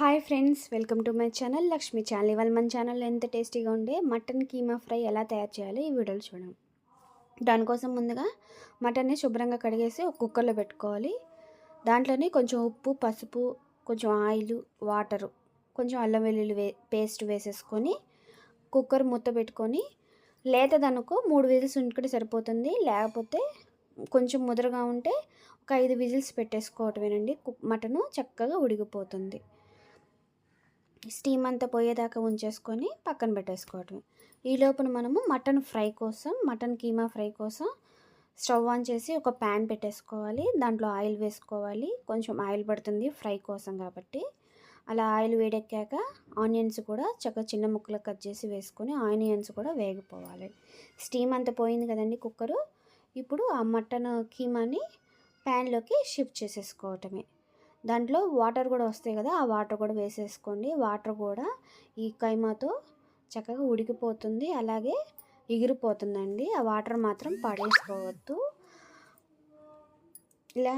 Hi friends welcome to my channel Lakshmi channel. ఇవాళ మన ఛానల్లో ఎంత టేస్టీగా ఉండే మటన్ కీమా ఫ్రై ఎలా తయారు చేయాలో ఈ వీడియోలు చూడండి. దానికోసం ముందుగా మటన్ని శుభ్రంగా కడిగేసి ఒక కుక్కర్లో పెట్టుకోవాలి. దాంట్లోనే కొంచెం ఉప్పు పసుపు కొంచెం ఆయిల్ వాటరు కొంచెం అల్లం వెల్లుల్లి వే పేస్ట్ వేసేసుకొని కుక్కర్ మూత పెట్టుకొని లేతదనుకో మూడు విజిల్స్ ఉంటుకుంటే సరిపోతుంది. లేకపోతే కొంచెం ముదరగా ఉంటే ఒక ఐదు విజిల్స్ పెట్టేసుకోవటమేనండి. మటను చక్కగా ఉడిగిపోతుంది స్టీమ్ అంతా పోయేదాకా ఉంచేసుకొని పక్కన పెట్టేసుకోవటమే. ఈ లోపల మనము మటన్ ఫ్రై కోసం మటన్ కీమా ఫ్రై కోసం స్టవ్ ఆన్ చేసి ఒక ప్యాన్ పెట్టేసుకోవాలి. దాంట్లో ఆయిల్ వేసుకోవాలి. కొంచెం ఆయిల్ పడుతుంది ఫ్రై కోసం కాబట్టి. అలా ఆయిల్ వేడెక్కాక ఆనియన్స్ కూడా చక్కగా చిన్న ముక్కలు కట్ చేసి వేసుకొని ఆనియన్స్ కూడా వేగిపోవాలి. స్టీమ్ అంతా పోయింది కదండి కుక్కరు. ఇప్పుడు ఆ మటన్ కీమాని ప్యాన్లోకి షిఫ్ట్ చేసేసుకోవటమే. దాంట్లో వాటర్ కూడా వస్తాయి కదా ఆ వాటర్ కూడా వేసేసుకోండి. వాటర్ కూడా ఈ కైమాతో చక్కగా ఉడికిపోతుంది అలాగే ఎగిరిపోతుందండి. ఆ వాటర్ మాత్రం పడేసుకోవద్దు. ఇలా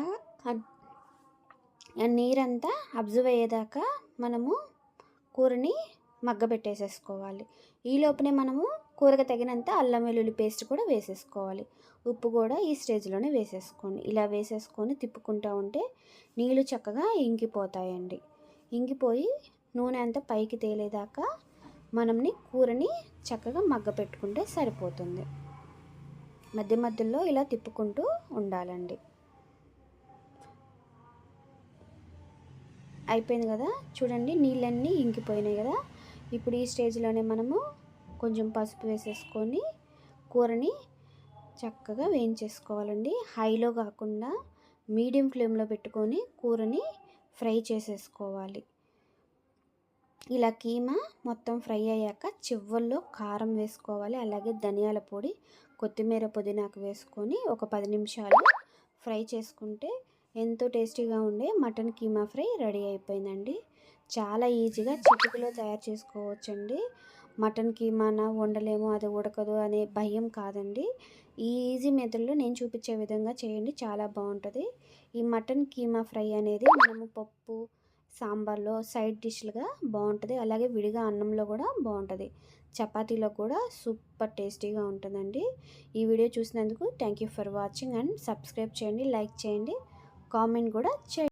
నీరంతా అబ్జర్వ్ అయ్యేదాకా మనము కూరని మగ్గబెట్టేసేసుకోవాలి. ఈ లోపలే మనము కూరకు తగినంత అల్లం వెల్లుల్లి పేస్ట్ కూడా వేసేసుకోవాలి. ఉప్పు కూడా ఈ స్టేజ్లోనే వేసేసుకోండి. ఇలా వేసేసుకొని తిప్పుకుంటూ ఉంటే నీళ్ళు చక్కగా ఇంకిపోతాయండి. ఇంకిపోయి నూనె అంతా పైకి తేలేదాకా మనంని కూరని చక్కగా మగ్గ పెట్టుకుంటే సరిపోతుంది. మధ్య మధ్యలో ఇలా తిప్పుకుంటూ ఉండాలండి. అయిపోయింది కదా? చూడండి నీళ్ళన్నీ ఇంకిపోయినాయి కదా? ఇప్పుడు ఈ స్టేజ్లోనే మనము కొంచెం పసుపు వేసేసుకొని కూరని చక్కగా వేయించేసుకోవాలండి. హైలో కాకుండా మీడియం ఫ్లేమ్లో పెట్టుకొని కూరని ఫ్రై చేసేసుకోవాలి. ఇలా కీమా మొత్తం ఫ్రై అయ్యాక చివ్వల్లో కారం వేసుకోవాలి. అలాగే ధనియాల పొడి కొత్తిమీర పుదీనాకు వేసుకొని ఒక పది నిమిషాలు ఫ్రై చేసుకుంటే ఎంతో టేస్టీగా ఉండే మటన్ కీమా ఫ్రై రెడీ అయిపోయిందండి. చాలా ఈజీగా చిటికలో తయారు చేసుకోవచ్చండి. మటన్ కీమానా వండలేము అది ఉడకదు అనే భయం కాదండి. ఈ ఈజీ మెథడ్లో నేను చూపించే విధంగా చేయండి చాలా బాగుంటుంది. ఈ మటన్ కీమా ఫ్రై అనేది మనము పప్పు సాంబార్లో సైడ్ డిష్లుగా బాగుంటుంది. అలాగే విడిగా అన్నంలో కూడా బాగుంటుంది. చపాతీలో కూడా సూపర్ టేస్టీగా ఉంటుందండి. ఈ వీడియో చూసినందుకు thank you for watching and subscribe చేయండి లైక్ చేయండి కామెంట్ కూడా చేయండి.